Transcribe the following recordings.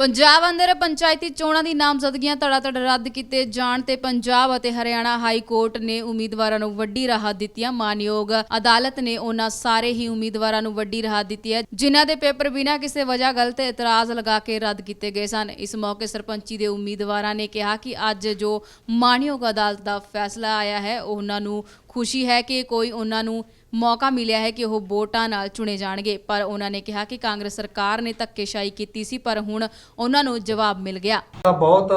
ਪੰਜਾਬ ਅੰਦਰ ਪੰਚਾਇਤੀ ਚੋਣਾਂ ਦੀ ਨਾਮਜ਼ਦਗੀਆਂ ਧੜਾਧੜ ਰੱਦ ਕੀਤੇ ਜਾਣ ਤੇ ਪੰਜਾਬ ਅਤੇ ਹਰਿਆਣਾ ਹਾਈ ਕੋਰਟ ਨੇ ਉਮੀਦਵਾਰਾਂ ਨੂੰ ਵੱਡੀ ਰਾਹਤ ਦਿੱਤੀ ਹੈ। ਮਾਨਯੋਗ ਅਦਾਲਤ ਨੇ ਉਹਨਾਂ ਸਾਰੇ ਹੀ ਉਮੀਦਵਾਰਾਂ ਨੂੰ ਵੱਡੀ ਰਾਹਤ ਦਿੱਤੀ ਹੈ, ਜਿਨ੍ਹਾਂ ਦੇ ਪੇਪਰ ਬਿਨਾਂ ਕਿਸੇ ਵਜ੍ਹਾ ਗਲਤ ਇਤਰਾਜ਼ ਲਗਾ ਕੇ ਰੱਦ ਕੀਤੇ ਗਏ ਸਨ। ਇਸ ਮੌਕੇ ਸਰਪੰਚੀ ਦੇ ਉਮੀਦਵਾਰਾਂ ਨੇ ਕਿਹਾ ਕਿ ਅੱਜ ਜੋ ਮਾਨਯੋਗ ਅਦਾਲਤ ਦਾ ਫੈਸਲਾ ਆਇਆ ਹੈ, ਉਹਨਾਂ ਨੂੰ ਖੁਸ਼ੀ ਹੈ ਕਿ ਕੋਈ ਉਹਨਾਂ ਨੂੰ ਮੌਕਾ ਮਿਲਿਆ ਹੈ ਕਿ ਉਹ ਵੋਟਾਂ ਨਾਲ ਚੁਣੇ ਜਾਣਗੇ। ਪਰ ਉਹਨਾਂ ਨੇ ਕਿਹਾ ਕਿ ਕਾਂਗਰਸ ਸਰਕਾਰ ਨੇ ਧੱਕੇਸ਼ਾਹੀ ਕੀਤੀ ਸੀ, ਪਰ ਹੁਣ ਉਹਨਾਂ ਨੂੰ ਜਵਾਬ ਮਿਲ ਗਿਆ। ਦਾ ਬਹੁਤ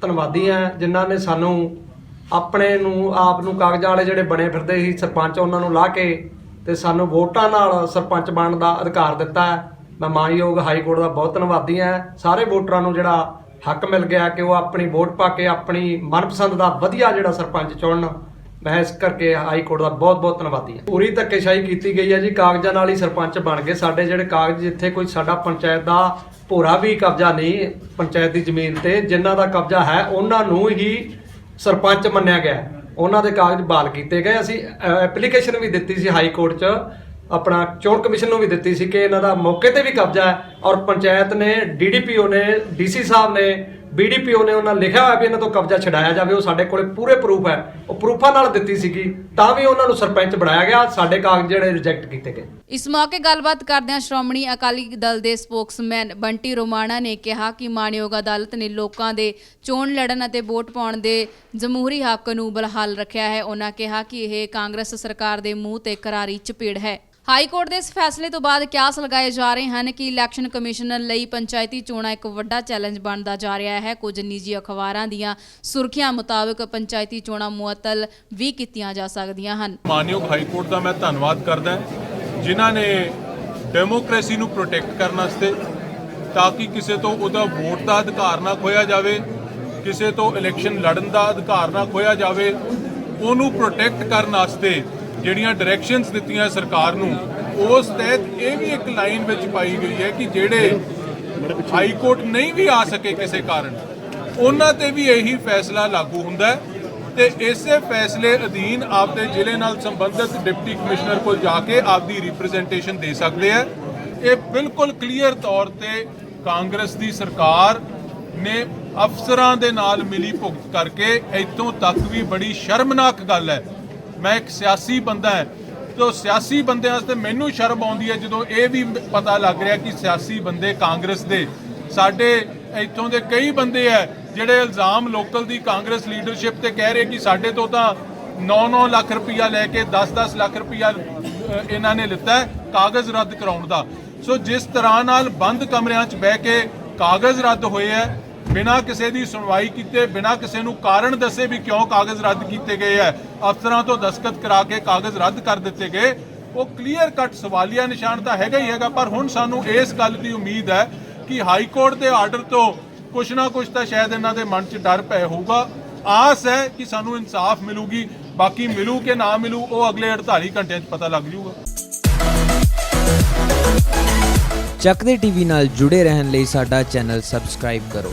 ਧੰਨਵਾਦੀ ਆ ਜਿਨ੍ਹਾਂ ਨੇ ਸਾਨੂੰ ਆਪਣੇ ਨੂੰ, ਆਪ ਨੂੰ ਕਾਗਜ਼ਾਂ ਵਾਲੇ ਜਿਹੜੇ ਬਣੇ ਫਿਰਦੇ ਸੀ, ਸਰਪੰਚ ਉਹਨਾਂ ਨੂੰ ਲਾ ਕੇ ਤੇ ਸਾਨੂੰ ਵੋਟਾਂ ਨਾਲ ਸਰਪੰਚ ਬਣਨ ਦਾ ਅਧਿਕਾਰ ਦਿੱਤਾ ਹੈ। ਮੈਂ ਮਾਨਯੋਗ ਹਾਈ ਕੋਰਟ ਦਾ ਬਹੁਤ ਧੰਨਵਾਦੀ ਆ ਸਾਰੇ ਵੋਟਰਾਂ ਨੂੰ ਜਿਹੜਾ ਹੱਕ ਮਿਲ ਗਿਆ ਕਿ ਉਹ ਆਪਣੀ ਵੋਟ ਪਾ ਕੇ ਆਪਣੀ ਮਨਪਸੰਦ ਦਾ ਵਧੀਆ ਜਿਹੜਾ ਸਰਪੰਚ ਚੁਣਨ ਮੈਂ ਇਸ ਕਰਕੇ ਹਾਈ ਕੋਰਟ ਦਾ ਬਹੁਤ ਬਹੁਤ ਧੰਨਵਾਦੀ ਹਾਂ। ਪੂਰੀ ਧੱਕੇਸ਼ਾਹੀ ਕੀਤੀ ਗਈ ਹੈ ਜੀ, ਕਾਗਜ਼ਾਂ ਨਾਲ ਹੀ ਸਰਪੰਚ ਬਣ ਗਏ। ਸਾਡੇ ਜਿਹੜੇ ਕਾਗਜ਼ ਜਿੱਥੇ ਕੋਈ ਸਾਡਾ ਪੰਚਾਇਤ ਦਾ ਭੋਰਾ ਵੀ ਕਬਜ਼ਾ ਨਹੀਂ, ਪੰਚਾਇਤ ਦੀ ਜ਼ਮੀਨ ਤੇ ਜਿਨ੍ਹਾਂ ਦਾ ਕਬਜ਼ਾ ਹੈ, ਉਹਨਾਂ ਨੂੰ ਹੀ ਸਰਪੰਚ ਮੰਨਿਆ ਗਿਆ। ਉਹਨਾਂ ਦੇ ਕਾਗਜ਼ ਬਹਾਲ ਕੀਤੇ ਗਏ। ਅਸੀਂ ਐਪਲੀਕੇਸ਼ਨ ਵੀ ਦਿੱਤੀ ਸੀ ਹਾਈ ਕੋਰਟ 'ਚ। ਆਪਣਾ ਚੋਣ ਕਮਿਸ਼ਨ ਨੂੰ ਵੀ ਦਿੱਤੀ ਸੀ ਕਿ ਇਹਨਾਂ ਦਾ ਮੌਕੇ ਤੇ ਵੀ ਕਬਜ਼ਾ ਹੈ ਔਰ ਪੰਚਾਇਤ ਨੇ ਡੀਡੀਪੀਓ ਨੇ ਡੀਸੀ ਸਾਹਿਬ ਨੇ ਬੀਡੀਪੀਓ ਨੇ ਉਹਨਾਂ ਲਿਖਿਆ ਹੋਇਆ ਵੀ ਇਹਨਾਂ ਤੋਂ ਕਬਜ਼ਾ ਛਡਾਇਆ ਜਾਵੇ, ਉਹ ਸਾਡੇ ਕੋਲੇ ਪੂਰੇ ਪ੍ਰੂਫ ਹੈ। ਉਹ ਪ੍ਰੂਫਾਂ ਨਾਲ ਦਿੱਤੀ ਸੀਗੀ, ਤਾਂ ਵੀ ਉਹਨਾਂ ਨੂੰ ਸਰਪੰਚ ਬਣਾਇਆ ਗਿਆ, ਸਾਡੇ ਕਾਗਜ਼ ਜਿਹੜੇ ਰਿਜੈਕਟ ਕੀਤੇ ਗਏ। ਇਸ ਮੌਕੇ ਗੱਲਬਾਤ ਕਰਦਿਆਂ ਸ਼੍ਰੋਮਣੀ ਅਕਾਲੀ ਦਲ ਦੇ ਸਪੋਕਸਮੈਨ ਬੰਟੀ ਰੋਮਾਣਾ ਨੇ ਕਿਹਾ ਕਿ ਮਾਨਯੋਗ ਅਦਾਲਤ ਨੇ ਲੋਕਾਂ ਦੇ ਚੋਣ ਲੜਨ ਅਤੇ ਵੋਟ ਪਾਉਣ ਦੇ ਜਮਹੂਰੀ ਹੱਕ ਨੂੰ ਬਲਹਾਲ ਰੱਖਿਆ ਹੈ। ਉਹਨਾਂ ਕਿਹਾ ਕਿ ਇਹ ਕਾਂਗਰਸ ਸਰਕਾਰ ਦੇ ਮੂੰਹ ਤੇ ਕਰਾਰੀ ਚਪੇੜ ਹੈ। ਹਾਈ ਕੋਰਟ ਦੇ ਇਸ ਫੈਸਲੇ ਤੋਂ ਬਾਅਦ ਕਿਆਸ ਲਗਾਏ ਜਾ ਰਹੇ ਹਨ ਕਿ ਇਲੈਕਸ਼ਨ ਕਮਿਸ਼ਨ ਲਈ ਪੰਚਾਇਤੀ ਚੋਣਾਂ ਇੱਕ ਵੱਡਾ ਚੈਲੰਜ ਬਣਦਾ ਜਾ ਰਿਹਾ ਹੈ। ਕੁਝ ਨਿੱਜੀ ਅਖਬਾਰਾਂ ਦੀਆਂ ਸੁਰਖੀਆਂ ਮੁਤਾਬਕ ਪੰਚਾਇਤੀ ਚੋਣਾਂ ਮੁਅੱਤਲ ਵੀ ਕੀਤੀਆਂ ਜਾ ਸਕਦੀਆਂ ਹਨ। ਮਾਨਯੋਗ ਹਾਈ ਕੋਰਟ ਦਾ ਮੈਂ ਧੰਨਵਾਦ ਕਰਦਾ ਜਿਨ੍ਹਾਂ ਨੇ ਡੈਮੋਕ੍ਰੇਸੀ ਨੂੰ ਪ੍ਰੋਟੈਕਟ ਕਰਨ ਵਾਸਤੇ ਤਾਂ ਕਿ ਕਿਸੇ ਤੋਂ ਉਹਦਾ ਵੋਟ ਦਾ ਅਧਿਕਾਰ ਨਾ ਖੋਇਆ ਜਾਵੇ, ਕਿਸੇ ਤੋਂ ਇਲੈਕਸ਼ਨ ਲੜਨ ਦਾ ਅਧਿਕਾਰ ਨਾ ਖੋਇਆ ਜਾਵੇ, ਉਹਨੂੰ ਪ੍ਰੋਟੈਕਟ ਕਰਨ ਵਾਸਤੇ ਜਿਹੜੀਆਂ ਡਾਇਰੈਕਸ਼ਨਸ ਦਿੱਤੀਆਂ ਸਰਕਾਰ ਨੂੰ, ਉਸ ਤਹਿਤ ਇਹ ਵੀ ਇੱਕ ਲਾਈਨ ਵਿੱਚ ਪਾਈ ਗਈ ਹੈ ਕਿ ਜਿਹੜੇ ਹਾਈ ਕੋਰਟ ਨਹੀਂ ਵੀ ਆ ਸਕੇ ਕਿਸੇ ਕਾਰਨ, ਉਹਨਾਂ ਤੇ ਵੀ ਇਹੀ ਫੈਸਲਾ ਲਾਗੂ ਹੁੰਦਾ ਹੈ ਤੇ ਇਸੇ ਫੈਸਲੇ ਅਧੀਨ ਆਪਦੇ ਜ਼ਿਲ੍ਹੇ ਨਾਲ ਸੰਬੰਧਿਤ ਡਿਪਟੀ ਕਮਿਸ਼ਨਰ ਕੋਲ ਜਾ ਕੇ ਆਪਦੀ ਰਿਪਰੈਜ਼ੈਂਟੇਸ਼ਨ ਦੇ ਸਕਦੇ ਆ ਇਹ ਬਿਲਕੁਲ ਕਲੀਅਰ ਤੌਰ ਤੇ ਕਾਂਗਰਸ ਦੀ ਸਰਕਾਰ ਨੇ ਅਫਸਰਾਂ ਦੇ ਨਾਲ ਮਿਲੀ ਭੁਗਤ ਕਰਕੇ ਇੱਥੋਂ ਤੱਕ ਵੀ ਬੜੀ ਸ਼ਰਮਨਾਕ ਗੱਲ ਹੈ ਮੈਂ ਇੱਕ ਸਿਆਸੀ ਬੰਦਾ ਹਾਂ। ਤੋ ਸਿਆਸੀ ਬੰਦਿਆਂ ਵਾਸਤੇ ਮੈਨੂੰ ਸ਼ਰਮ ਆਉਂਦੀ ਹੈ ਜਦੋਂ ਇਹ ਵੀ ਪਤਾ ਲੱਗ ਰਿਹਾ ਕਿ ਸਿਆਸੀ ਬੰਦੇ ਕਾਂਗਰਸ ਦੇ। ਸਾਡੇ ਇੱਥੋਂ ਦੇ ਕਈ ਬੰਦੇ ਆ ਜਿਹੜੇ ਇਲਜ਼ਾਮ ਲੋਕਲ ਦੀ ਕਾਂਗਰਸ ਲੀਡਰਸ਼ਿਪ ਤੇ ਕਹਿ ਰਹੇ ਕਿ ਸਾਡੇ ਤੋਂ ਤਾਂ 9-9 ਲੱਖ ਰੁਪਇਆ ਲੈ ਕੇ 10-10 ਲੱਖ ਰੁਪਇਆ ਇਹਨਾਂ ਨੇ ਲਿੱਤਾ ਕਾਗਜ਼ ਰੱਦ ਕਰਾਉਣ ਦਾ। ਸੋ ਜਿਸ ਤਰ੍ਹਾਂ ਨਾਲ ਬੰਦ ਕਮਰਿਆਂ 'ਚ ਬਹਿ ਕੇ ਕਾਗਜ਼ ਰੱਦ ਹੋਏ ਹੈ ਬਿਨਾਂ ਕਿਸੇ ਦੀ ਸੁਣਵਾਈ ਕੀਤੇ, ਬਿਨਾਂ ਕਿਸੇ ਨੂੰ ਕਾਰਨ ਦੱਸੇ ਵੀ ਕਿਉਂ ਕਾਗਜ਼ ਰੱਦ ਕੀਤੇ ਗਏ ਹੈ ਅਫਸਰਾਂ ਤੋਂ ਦਸਖਤ ਕਰਾ ਕੇ ਕਾਗਜ਼ ਰੱਦ ਕਰ ਦਿੱਤੇ ਗਏ। ਉਹ ਕਲੀਅਰ ਕੱਟ ਸਵਾਲੀਆ ਨਿਸ਼ਾਨ ਤਾਂ ਹੈਗਾ ਹੀ ਹੈਗਾ, ਪਰ ਹੁਣ ਸਾਨੂੰ ਇਸ ਗੱਲ ਦੀ ਉਮੀਦ ਹੈ ਕਿ ਹਾਈ ਕੋਰਟ ਦੇ ਆਰਡਰ ਤੋਂ ਕੁਛ ਨਾ ਕੁਛ ਤਾਂ ਸ਼ਾਇਦ ਇਹਨਾਂ ਦੇ ਮਨ 'ਚ ਡਰ ਪੈ ਹੋਊਗਾ। ਆਸ ਹੈ ਕਿ ਸਾਨੂੰ ਇਨਸਾਫ ਮਿਲੂਗੀ, ਬਾਕੀ ਮਿਲੂ ਕਿ ਨਾ ਮਿਲੂ, ਉਹ ਅਗਲੇ 48 ਘੰਟਿਆਂ 'ਚ ਪਤਾ ਲੱਗ ਜਾਊਗਾ ਚੱਕਦੇ ਟੀਵੀ ਨਾਲ ਜੁੜੇ ਰਹਿਣ ਲਈ ਸਾਡਾ ਚੈਨਲ ਸਬਸਕ੍ਰਾਈਬ ਕਰੋ।